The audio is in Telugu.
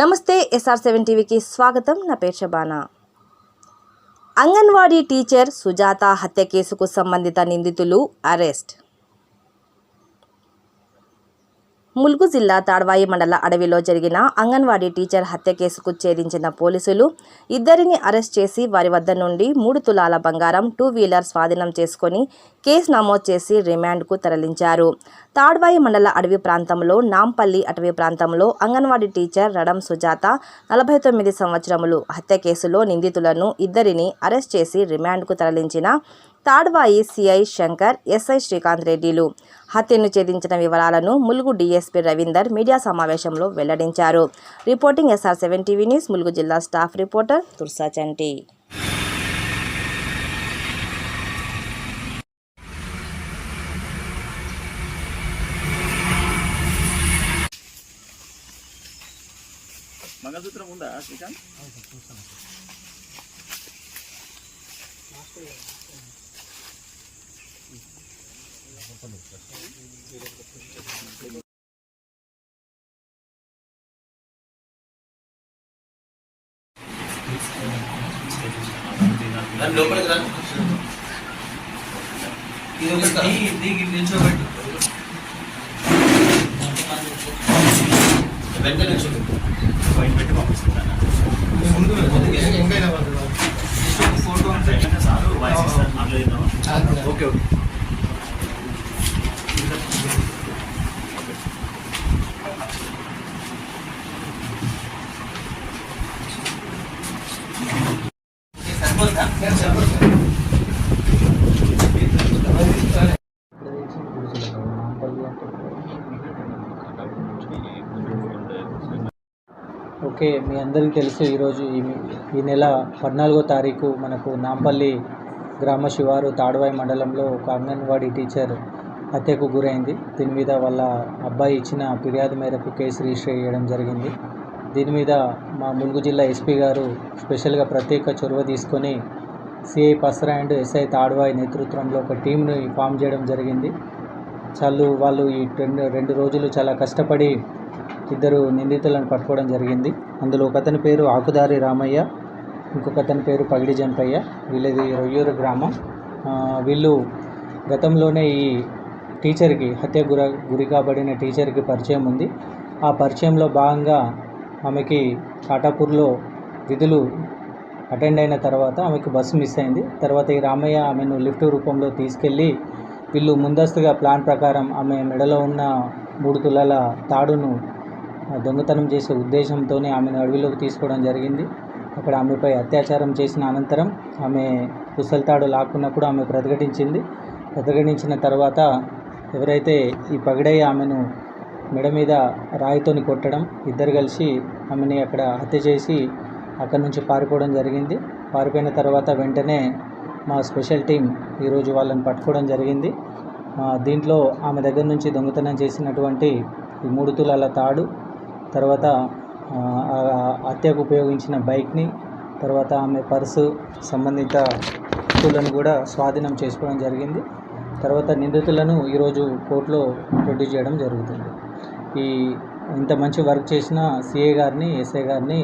నమస్తే ఎస్ఆర్ సెవెన్ టీవీకి స్వాగతం. నా పేరు షబానా. అంగన్వాడీ టీచర్ సుజాత హత్య కేసుకు సంబంధిత నిందితులు అరెస్ట్. ములుగు జిల్లా తాడ్వాయి మండల అడవిలో జరిగిన అంగన్వాడీ టీచర్ హత్య కేసుకు ఛేదించిన పోలీసులు ఇద్దరిని అరెస్ట్ చేసి వారి వద్ద నుండి మూడు తులాల బంగారం టూ వీలర్ స్వాధీనం చేసుకొని కేసు నమోదు చేసి రిమాండ్కు తరలించారు. తాడ్వాయి మండల అడవి ప్రాంతంలో నాంపల్లి అటవీ ప్రాంతంలో అంగన్వాడీ టీచర్ రడం సుజాత నలభై తొమ్మిది సంవత్సరములు హత్య కేసులో నిందితులను ఇద్దరిని అరెస్ట్ చేసి రిమాండ్కు తరలించిన తాడ్వాయి సిఐ శంకర్ ఎస్ఐ శ్రీకాంత్ రెడ్డిలు. హత్యను ఛేదించిన వివరాలను ములుగు డీఎస్పీ రవీందర్ మీడియా సమావేశంలో వెల్లడించారు. Reporting SR seven TV news Mulugu జిల్లా స్టాఫ్ రిపోర్టర్ తుర్సా చంటి. మంగళసూత్రం ఉందా శ్రీకాంత్? లోపలికి రా. ఇది ఒక దిగి దిగి నిల్చోబెట్టు. వెంట నిల్చోబెట్టు. బయట పెట్టి పంపిస్తాను ముందు ఎంకైనా ఫోటో అంటే సార్ వాయిస్ ఇస్తాను. మాట్లాడిద్దాం ఓకే ఓకే. ఓకే మీ అందరికీ తెలుసు ఈరోజు ఈ ఈ నెల పద్నాలుగో తారీఖు మనకు నాంపల్లి గ్రామ శివారు తాడవాయి మండలంలో ఒక అంగన్వాడీ టీచర్ హత్యకు గురైంది. దీని మీద వాళ్ళ అబ్బాయి ఇచ్చిన ఫిర్యాదు మేరకు కేసు రిజిస్టర్ చేయడం జరిగింది. దీని మీద మా ములుగు జిల్లా ఎస్పీ గారు స్పెషల్గా ప్రత్యేక చొరవ తీసుకొని CI Pasara and SI Tadvai నేతృత్వంలో ఒక టీంను ఫామ్ చేయడం జరిగింది. చాలు వాళ్ళు ఈ రెండు రెండు రోజులు చాలా కష్టపడి ఇద్దరు నిందితులను పట్టుకోవడం జరిగింది. అందులో ఒకతని పేరు ఆకుదారి రామయ్య ఇంకొక అతని పేరు పగిడి జంపయ్య. వీళ్ళది రొయ్యూరు గ్రామం. వీళ్ళు గతంలోనే ఈ టీచర్కి హత్య గుర గురి కాబడిన టీచర్కి పరిచయం ఉంది. ఆ పరిచయంలో భాగంగా ఆమెకి కాటాపూర్లో విధులు అటెండ్ అయిన తర్వాత ఆమెకు బస్సు మిస్ అయింది. తర్వాత ఈ రామయ్య ఆమెను లిఫ్ట్ రూపంలో తీసుకెళ్ళి వీళ్ళు ముందస్తుగా ప్లాన్ ప్రకారం ఆమె మెడలో ఉన్న మూడు తులాల తాడును దొంగతనం చేసే ఉద్దేశంతోనే ఆమెను అడవిలోకి తీసుకోవడం జరిగింది. అక్కడ ఆమెపై అత్యాచారం చేసిన అనంతరం ఆమె పుస్తలతాడు లాక్కున్నప్పుడు ఆమె ప్రతిఘటించింది. ప్రతిఘటించిన తర్వాత ఎవరైతే ఈ పగిడయ్య ఆమెను మెడ మీద రాయితోని కొట్టడం ఇద్దరు కలిసి ఆమెని అక్కడ హత్య చేసి అక్కడి నుంచి పారిపోవడం జరిగింది. పారిపోయిన తర్వాత వెంటనే మా స్పెషల్ టీం ఈరోజు వాళ్ళని పట్టుకోవడం జరిగింది. దీంట్లో ఆమె దగ్గర నుంచి దొంగతనం చేసినటువంటి ఈ మూడు తులాల తాడు తర్వాత ఆ, హత్యకు ఉపయోగించిన బైక్ని తర్వాత ఆమె పర్సు సంబంధిత వస్తువులను కూడా స్వాధీనం చేసుకోవడం జరిగింది. తర్వాత నిందితులను ఈరోజు కోర్టులో ప్రొడ్యూస్ చేయడం జరుగుతుంది. ఈ ఇంత మంచి వర్క్ చేసిన సిఏ గారిని ఎస్ఐ గారిని